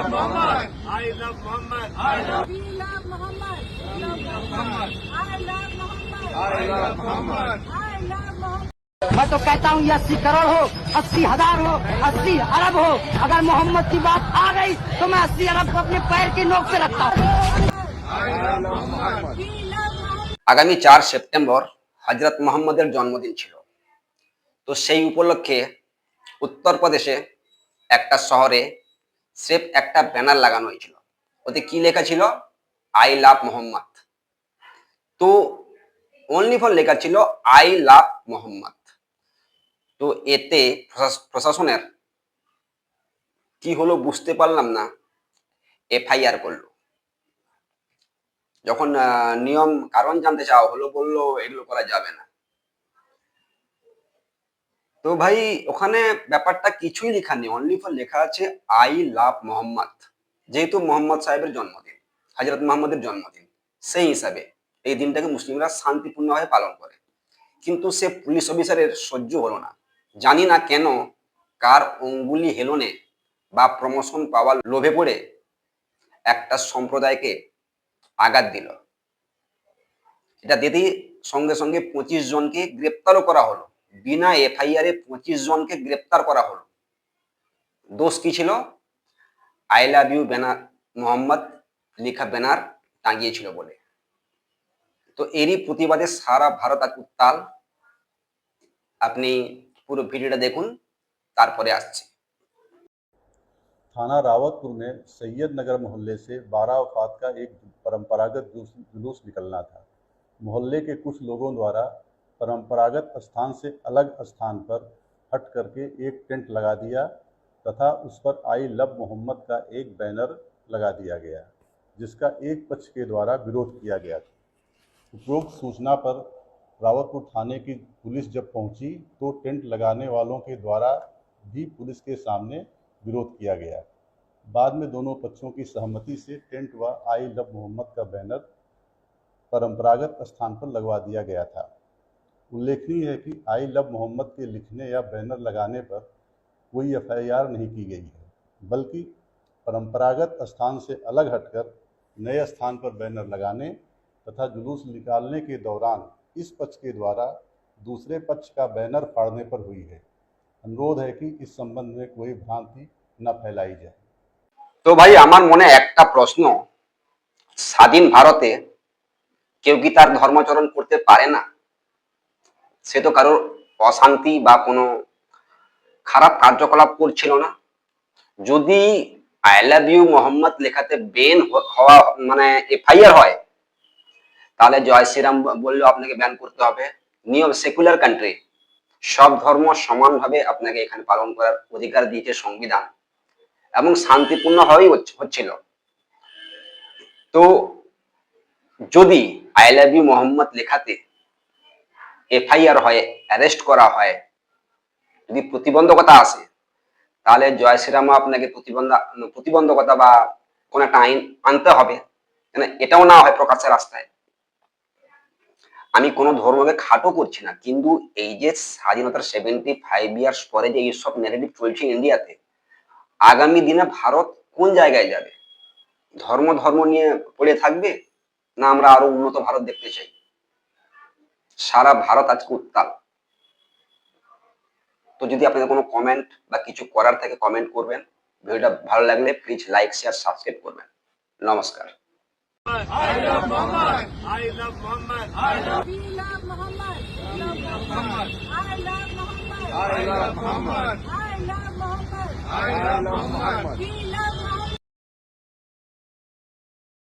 love Muhammad. I love Muhammad. I love We love Muhammad. We love Muhammad. I love Muhammad. I love Muhammad. I love Muhammad. मैं तो कहता हूँ ये अस्सी करोड़ हो अस्सी हजार हो अस्सी अरब हो अगर मोहम्मद की बात आ गई तो मैं अस्सी अरब को अपने पैर की नोक पे रखता हूँ I love Muhammad. We love Muhammad. আগামী চার সেপ্টেম্বর হজরত মোহাম্মদের জন্মদিন ছিল তো সেই উপলক্ষে উত্তরপ্রদেশে একটা শহরে স্রেফ একটা ব্যানার লাগানো হয়েছিল। ওতে কি লেখা ছিল? আই লাভ মোহাম্মদ তো অনলি ফর লেখা ছিল আই লাভ মোহাম্মদ তো এতে প্রশাসনের কি হলো বুঝতে পারলাম না। এফআইআর করল। যখন নিয়ম, কারণ জানতে চাওয়া হলো বলল, এগুলো করা যাবে না। তো ভাই, ওখানে ব্যাপারটা কিছুই লেখা নেই। অনলি ফর লেখা আছে আই লাভ মোহাম্মদ যেহেতু মোহাম্মদ সাহেবের জন্মদিন, হজরত মোহাম্মদের জন্মদিন, সেই হিসাবে এই দিনটাকে মুসলিমরা শান্তিপূর্ণভাবে পালন করে। কিন্তু সে পুলিশ অফিসারের সহ্য হলো না। জানি না কেন কার অঙ্গুলি হেলনে বা প্রমোশন পাওয়ার লোভে পড়ে একটা সম্প্রদায়কে আঘাত দিল। এটা দিতেই সঙ্গে সঙ্গে পঁচিশ জনকে গ্রেপ্তারও করা হলো। বিনা এফআইআর এ পঁচিশ জনকে গ্রেপ্তার করা হলো দোষ কি ছিল I love you banner Mohammad লেখা ব্যানার টাঙিয়েছিল বলে তো এরই প্রতিবাদে সারা ভারত আজ উত্তাল আপনি পুরো ভিডিওটা দেখুন তারপরে আসছি थाना रावतपुर में सैयद नगर मोहल्ले से बारह वफात का एक परंपरागत जुलूस जुलूस निकलना था मोहल्ले के कुछ लोगों द्वारा परंपरागत स्थान से अलग स्थान पर हट करके एक टेंट लगा दिया तथा उस पर आई लव मोहम्मद का एक बैनर लगा दिया गया, जिसका एक पक्ष के द्वारा विरोध किया गया था। उपरोक्त सूचना पर रावतपुर थाने की पुलिस जब पहुँची तो टेंट लगाने वालों के द्वारा भी पुलिस के सामने विरोध किया गया। बाद में दोनों पक्षों की सहमति से टेंट व आई लव मोहम्मद का बैनर परंपरागत स्थान पर लगवा दिया गया था। उल्लेखनीय है कि आई लव मोहम्मद के लिखने या बैनर लगाने पर कोई एफआईआर नहीं की गई है बल्कि परंपरागत स्थान से अलग हटकर नए स्थान पर बैनर लगाने तथा जुलूस निकालने के दौरान इस पक्ष के द्वारा दूसरे पक्ष का बैनर फाड़ने पर हुई है अनुरोध है कि इस संबंध में कोई भ्रांति न फैलाई जाए তো ভাই আমার মনে একটা প্রশ্ন স্বাধীন ভারতে কেউ কি তার ধর্মাচরণ করতে পারে না সে তো কারোর অশান্তি বা কোনো খারাপ কার্যকলাপ করছিল না। যদি আই লাভ ইউ মোহাম্মদ লেখাতে বেন হওয়া মানে এফআইআর হয়, তাহলে জয় শ্রীরাম বললেও আপনাকে ব্যান করতে হবে। নিয়ম সেকুলার কান্ট্রি সব ধর্ম সমানভাবে আপনাকে এখানে পালন করার অধিকার দিয়েছে সংবিধান এবং শান্তিপূর্ণভাবেই হচ্ছ- হচ্ছিল। তো যদি আই লাভ ইউ মোহাম্মদ লেখাতে এফআইআর হয়, অ্যারেস্ট করা হয়। যদি প্রতিবন্ধকতা আসে, তাহলে জয় শ্রীরামও আপনাকে প্রতিবন্ধ, প্রতিবন্ধকতা বা কোন একটা আইন আনতে হবে, কেন এটাও না হয় প্রকাশ্যের রাস্তায়। আমি কোনো ধর্মকে খাটো করছি না, কিন্তু এই যে স্বাধীনতার সেভেন্টি ফাইভ ইয়ার্স পরে যে এইসব নেগেটিভ চলছে ইন্ডিয়াতে, আগামী দিনে ভারত কোন জায়গায় যাবে? ধর্ম ধর্ম নিয়ে পড়ে থাকবে, না আমরা আরও উন্নত ভারত দেখতে চাই? সারা ভারত আজকে উত্তাল তো যদি আপনাদের কোনো কমেন্ট বা কিছু করার থাকে কমেন্ট করবেন ভিডিওটা ভালো লাগলে প্লিজ লাইক শেয়ার সাবস্ক্রাইব করবেন নমস্কার I love Muhammad. I love Muhammad. I love Muhammad. I love Muhammad. I love Muhammad. I love Muhammad. I love Muhammad.